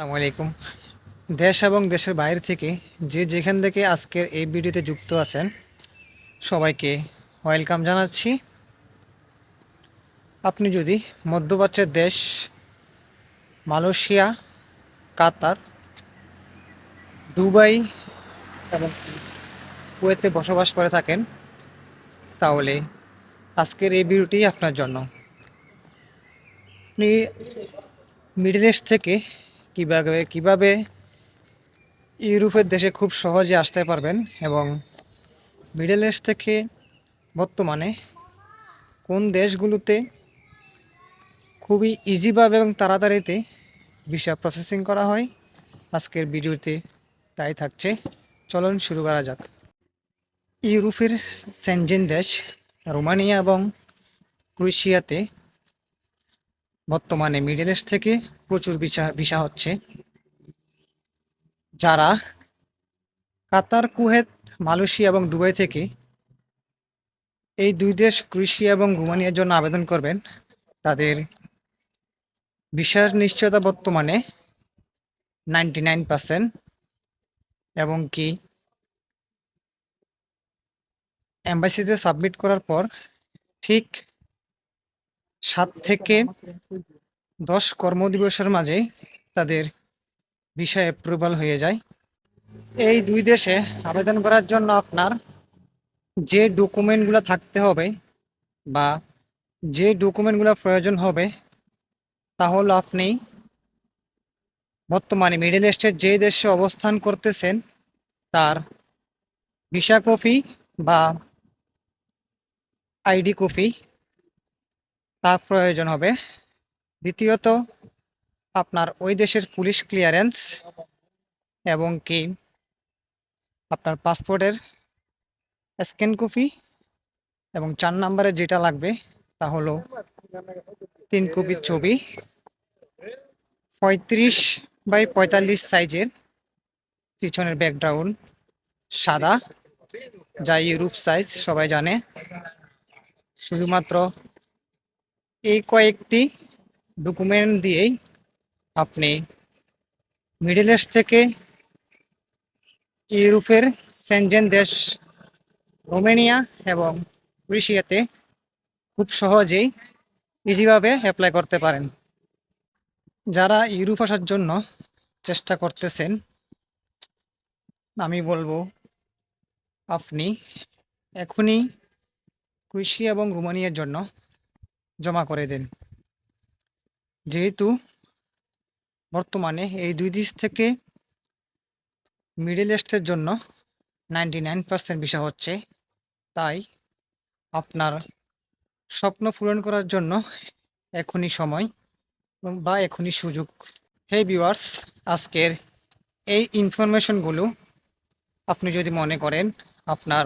আসসালামু আলাইকুম। দেশ এবং দেশের বাইরে থেকে যে যেখান থেকে আজকের এই ভিডিওতে যুক্ত আছেন, সবাইকে ওয়েলকাম জানাচ্ছি। আপনি যদি মধ্যপ্রাচ্যের দেশ, মালয়েশিয়া, কাতার, দুবাই এবং কুয়েতে বসবাস করে থাকেন, তাহলে আজকের এই ভিডিওটি আপনার জন্য। আপনি মিডল ইস্ট থেকে কীভাবে কীভাবে ইউরোপের দেশে খুব সহজে আসতে পারবেন এবং মিডল ইস্ট থেকে বর্তমানে কোন দেশগুলোতে খুবই ইজিভাবে এবং তাড়াতাড়িতে ভিসা প্রসেসিং করা হয়, আজকের ভিডিওতে তাই থাকছে। চলুন শুরু করা যাক। ইউরোপের সেনজেন দেশ রোমানিয়া এবং ক্রোয়েশিয়াতে বর্তমানে মিডল ইস্ট থেকে প্রচুর ভিসা ভিসা হচ্ছে। যারা কাতার, কুয়েত, মালয়েশিয়া এবং দুবাই থেকে এই দুই দেশ ক্রোয়েশিয়া এবং রোমানিয়ার জন্য আবেদন করবেন, তাদের ভিসার নিশ্চয়তা বর্তমানে নাইনটি নাইন পার্সেন্ট এবং কি অ্যাম্বাসিতে সাবমিট করার পর ঠিক সাত থেকে দশ কর্মদিবসের মাঝে তাদের ভিসা অ্যাপ্রুভাল হয়ে যায়। এই দুই দেশে আবেদন করার জন্য আপনার যে ডকুমেন্টগুলো থাকতে হবে বা যে ডকুমেন্টগুলো প্রয়োজন হবে, তা হলো আপনি বর্তমানে মিডল ইস্টের যে দেশে অবস্থান করতেছেন, তার ভিসা কপি বা আইডি কপি তার প্রয়োজন হবে। দ্বিতীয়ত, আপনার ওই দেশের পুলিশ ক্লিয়ারেন্স এবং কি আপনার পাসপোর্টের স্ক্যান কপি এবং চার নাম্বারে যেটা লাগবে তা হলো তিন কপি ছবি। পঁয়ত্রিশ বাই পঁয়তাল্লিশ সাইজের পিছনের ব্যাকগ্রাউন্ড সাদা, যা ইউরোপ সাইজ সবাই জানে। শুধুমাত্র এই কয়েকটি ডকুমেন্ট দিয়েই আপনি মিডল ইস্ট থেকে ইউরোপের সেনজেন দেশ, রোমেনিয়া এবং ক্রোয়েশিয়াতে খুব সহজেই ইজিভাবে অ্যাপ্লাই করতে পারেন। যারা ইউরোপ আসার জন্য চেষ্টা করতেছেন, আমি বলব আপনি এখনই ক্রোয়েশিয়া এবং রোমানিয়ার জন্য জমা করে দেন। যেহেতু বর্তমানে এই দুই দেশ থেকে মিডল ইস্টের জন্য নাইনটি নাইন পার্সেন্ট ভিসা হচ্ছে, তাই আপনার স্বপ্ন পূরণ করার জন্য এখনই সময় বা এখনই সুযোগ। হে ভিউয়ার্স আজকের এই ইনফরমেশনগুলো আপনি যদি মনে করেন আপনার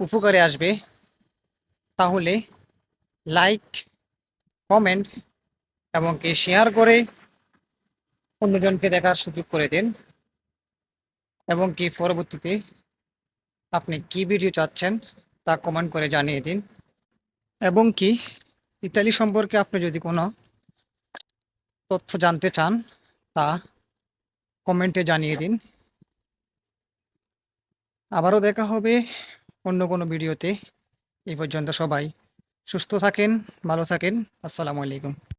উপকারে আসবে, তাহলে লাইক কমেন্ট এবং কি শেয়ার করে অন্যজনকে দেখার সুযোগ করে দিন। এবং কি পরবর্তীতে আপনি কি ভিডিও চাচ্ছেন তা কমেন্ট করে জানিয়ে দিন। এবং কি ইতালি সম্পর্কে আপনি যদি কোনো তথ্য জানতে চান তা কমেন্টে জানিয়ে দিন। আবারও দেখা হবে অন্য কোনো ভিডিওতে এই পর্যন্ত সবাই সুস্থ থাকেন, ভালো থাকেন। আসসালামু আলাইকুম।